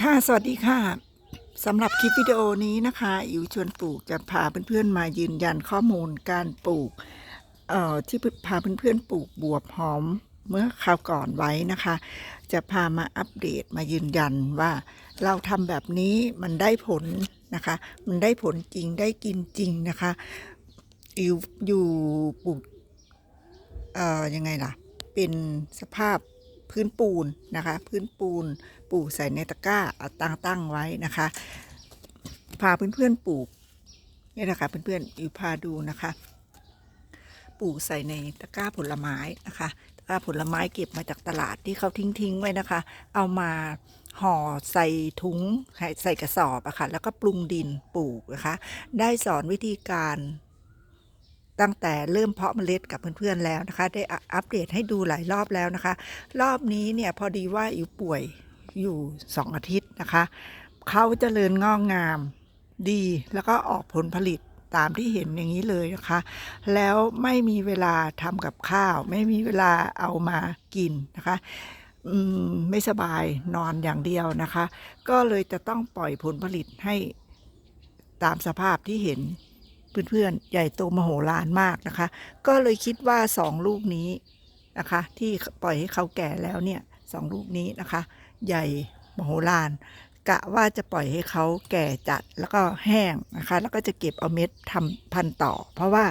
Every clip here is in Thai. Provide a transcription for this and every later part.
ค่ะสวัสดีค่ะสำหรับคลิปวิดีโอนี้นะคะอิ๋วชวนปลูกจะพาเพื่อนๆมายืนยันข้อมูลการปลูกเอ่อที่พาเพื่อนๆปลูกบวบหอมเมื่อคราวก่อนไว้นะคะ จะพามาอัปเดตมายืนยันว่า เราทำแบบนี้มันได้ผลนะคะ มันได้ผลจริงได้กินจริงนะคะอิ๋วอยู่ปลูกเอ่อยังไงล่ะ เป็นสภาพ พื้นปูนนะคะ พื้นปูนปลูกใส่ในตะกร้าเอาตั้งตั้งไว้นะคะ พาเพื่อนๆปลูกนี่นะคะเพื่อนๆอยู่พาดูนะคะ ปลูกใส่ในตะกร้าผลไม้นะคะตะกร้าผลไม้เก็บมาจากตลาดที่เขาทิ้งๆไว้นะคะ เอามาห่อใส่ถุงใส่กระสอบอะค่ะแล้วก็ปรุงดินปลูกนะคะ ได้สอนวิธีการ ตั้งแต่เริ่มเพาะเมล็ดกับเพื่อนๆแล้วนะคะ ได้อัปเดตให้ดูหลายรอบแล้วนะคะ รอบนี้เนี่ยพอดีว่าอิ๋วป่วยอยู่สองอาทิตย์นะคะเขาเจริญงอกงามดีแล้วก็ออกผลผลิตตามที่เห็นอย่างนี้เลยนะคะ แล้วไม่มีเวลาทำกับข้าว ไม่มีเวลาเอามากินนะคะมไม่สบายนอนอย่างเดียวนะคะ ก็เลยจะต้องปล่อยผลผลิตให้ตามสภาพที่เห็น เพื่อนๆใหญ่โตมโหฬารมากนะคะ ก็เลยคิดว่าสองลูกนี้นะคะ ที่ปล่อยให้เขาแก่แล้วเนี่ยสองลูกนี้นะคะ ใหญ่มโหฬารกะว่าจะปล่อยให้เขาแก่จัดแล้วก็แห้งนะคะ แล้วก็จะเก็บเอาเม็ดทำพันต่อ เพราะว่า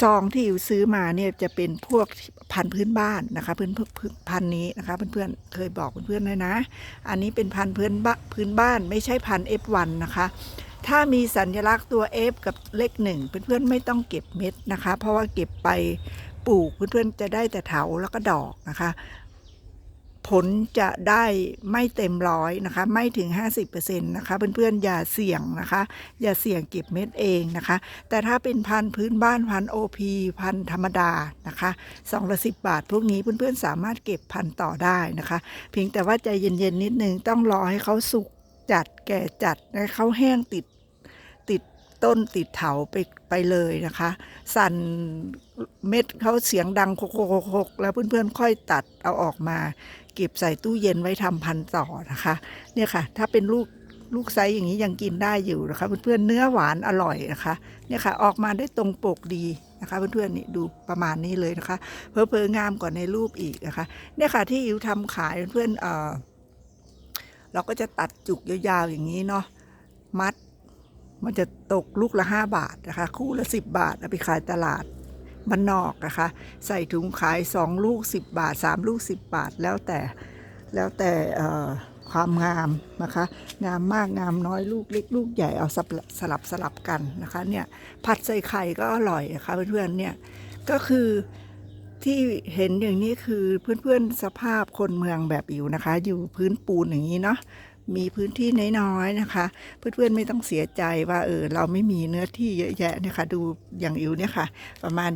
ซองที่อยู่ซื้อมาเนี่ยจะเป็นพวกพันธุ์พื้นบ้านนะคะพื้นพื้นพันธุ์นี้นะคะเพื่อนๆเคยบอกเพื่อนๆเลยนะ อันนี้เป็นพันธุ์พื้นบ้านพื้นบ้านไม่ใช่พันธุ์ F1 นะคะ ถ้ามีสัญลักษณ์ตัว F กับเลขหนึ่งเพื่อนๆไม่ต้องเก็บเม็ดนะคะ เพราะว่าเก็บไปปลูกเพื่อนๆจะได้แต่เถาแล้วก็ดอกนะคะ ผลจะได้ไม่เต็มร้อยนะคะ ไม่ถึง 50%นะคะ เพื่อนๆอย่าเสี่ยงนะคะ อย่าเสี่ยงเก็บเม็ดเองนะคะ แต่ถ้าเป็นพันธุ์พื้นบ้านพันธุ์ OP พันธุ์ธรรมดานะคะสองละสิบบาท พวกนี้เพื่อนๆสามารถเก็บพันธุ์ต่อได้นะคะ เพียงแต่ว่าใจเย็นๆนิดนึงต้องรอให้เขาสุก แก่จัดให้เขาแห้งติดติดต้นติดเถาไปไปเลยนะคะ สั่นเม็ดเขาเสียงดังโคกๆๆแล้วเพื่อนๆค่อยตัดเอาออกมา เก็บใส่ตู้เย็นไว้ทำพันต่อนะคะ เนี่ยค่ะ ถ้าเป็นลูกลูกไซส์อย่างนี้ยังกินได้อยู่นะคะ เพื่อนๆเนื้อหวานอร่อยนะคะเนี่ยค่ะออกมาได้ตรงปกดีนะคะ เพื่อนๆนี่ดูประมาณนี้เลยนะคะ เพอเพองามกว่าในรูปอีกนะคะ เนี่ยค่ะที่อิวทำขายเพื่อนเออ เราก็จะตัดจุกยาวๆอย่างนี้เนาะมัด มันจะตกลูกละ 5 บาทนะคะ คู่ละ 10 บาทเอาไปขายตลาดบ้านนอกนะคะ ใส่ถุงขาย 2 ลูก 10 บาท 3 ลูก 10 บาทแล้วแต่แล้วแต่ความงามนะคะ งามมากงามน้อยลูกเล็กลูกใหญ่เอาสลับสลับสลับกันนะคะเนี่ยผัดใส่ไข่ก็อร่อยนะคะเพื่อนๆเนี่ยก็คือ ที่เห็นอย่างนี้คือเพื่อนๆสภาพคนเมืองแบบอิ๋วนะคะ อยู่พื้นปูนอย่างนี้เนาะมีพื้นที่น้อยๆนะคะ เพื่อนๆไม่ต้องเสียใจว่าเออเราไม่มีเนื้อที่เยอะแยะนี่ยค่ะดูอย่างอิ๋วเนี่ยค่ะ ประมาณ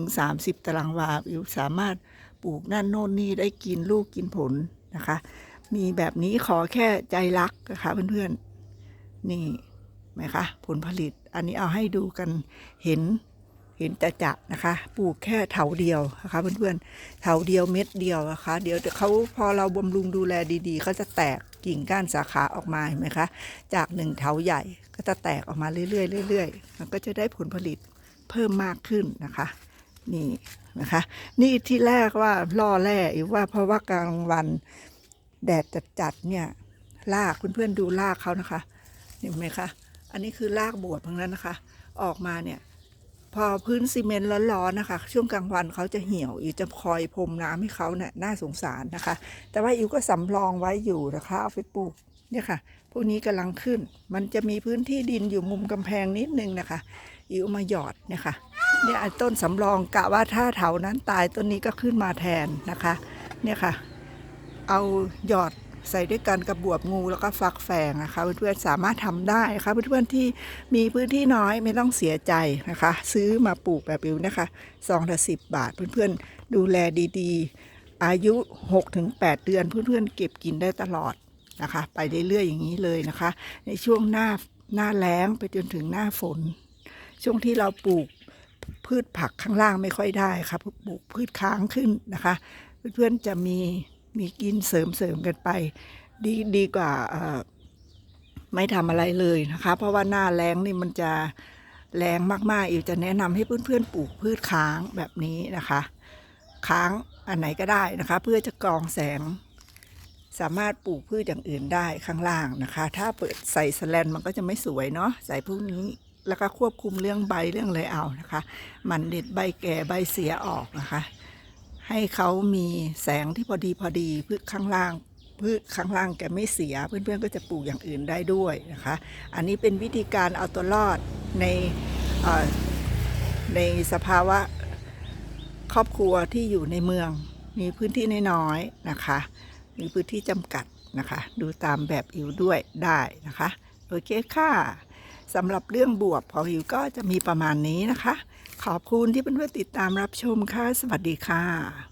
20-30 ตารางวาอิวสามารถปลูกนั่นโน่นนี่ได้กินลูกกินผลนะคะ มีแบบนี้ขอแค่ใจรักนะคะเพื่อนๆนี่ไหมคะผลผลิตอันนี้เอาให้ดูกันเห็น เห็นจะจะนะคะ ปลูกแค่เถาเดียวนะคะเพื่อนๆเถาเดียวเม็ดเดียวนะคะ เดี๋ยวเขาพอเราบำรุงดูแลดีๆเขาจะแตกกิ่งก้านสาขาออกมาเห็นไหมคะจากหนึ่งเถาใหญ่ก็จะแตกออกมาเรื่อยๆเรื่อยๆมันก็จะได้ผลผลิตเพิ่มมากขึ้นนะคะนี่นะคะ นี่ที่แรกว่าล่อแร่อีกว่าเพราะว่ากลางวันแดดจัดๆเนี่ยรากเพื่อนๆดูรากเขานะคะเห็นไหมคะ อันนี้คือรากบวบทั้งนั้นนะคะ ออกมาเนี่ย พอพื้นซีเมนต์ร้อนๆนะคะ ช่วงกลางวันเขาจะเหี่ยวอิวจะคอยพรมน้ำให้เขาเนี่ยน่าสงสารนะคะ แต่ว่าอิวก็สำรองไว้อยู่นะคะเอาไปปลูกเนี่ยค่ะพวกนี้กำลังขึ้น มันจะมีพื้นที่ดินอยู่มุมกำแพงนิดนึงนะคะ อิวมาหยอดเนี่ยค่ะเนี่ยต้นสำรองกะว่าถ้าเถานั้นตายต้นนี้ก็ขึ้นมาแทนนะคะ เนี่ยค่ะ เอาหยอด ใส่ด้วยกันกับบวบงูแล้วก็ฟักแฝงนะคะเพื่อนๆสามารถทำได้นะคะเพื่อนๆที่มีพื้นที่น้อยไม่ต้องเสียใจนะคะ ซื้อมาปลูกแบบอิวนะคะซองละสิบบาทเพื่อนๆดูแลดีๆ อายุ 6-8 เดือนเพื่อนๆเก็บกินได้ตลอดนะคะ ไปเรื่อยๆอย่างนี้เลยนะคะ ในช่วงหน้าหน้าแล้งไปจนถึงหน้าฝน ช่วงที่เราปลูกพืชผักข้างล่างไม่ค่อยได้ค่ะปลูกพืชค้างขึ้นนะคะ เพื่อนๆจะมี มีกินเสริมเสริมกันไป ดีดีกว่าไม่ทำอะไรเลยนะคะ เพราะว่าหน้าแรงนี่มันจะแรงมากๆอิวจะแนะนำให้เพื่อนๆปลูกพืชค้างแบบนี้นะคะ ค้างอันไหนก็ได้นะคะ เพื่อจะกรองแสง สามารถปลูกพืชอย่างอื่นได้ข้างล่างนะคะ ถ้าเปิดใส่สแลนมันก็จะไม่สวยเนาะใส่พวกนี้แล้วก็ควบคุมเรื่องใบเรื่องอะไรเอานะคะ มันเด็ดใบแก่ใบเสียออกนะคะ ให้เขามีแสงที่พอดีพอดีพืชข้างล่างพืชข้างล่างแกไม่เสีย เพื่อนๆก็จะปลูกอย่างอื่นได้ด้วยนะคะ อันนี้เป็นวิธีการเอาตัวรอดในในสภาวะครอบครัวที่อยู่ในเมือง มีพื้นที่น้อยๆนะคะ มีพื้นที่จำกัดนะคะ ดูตามแบบอิวด้วยได้นะคะ โอเคค่ะสำหรับเรื่องบวบของอิวก็จะมีประมาณนี้นะคะ ขอบคุณที่เพื่อนๆติดตามรับชมค่ะ สวัสดีค่ะ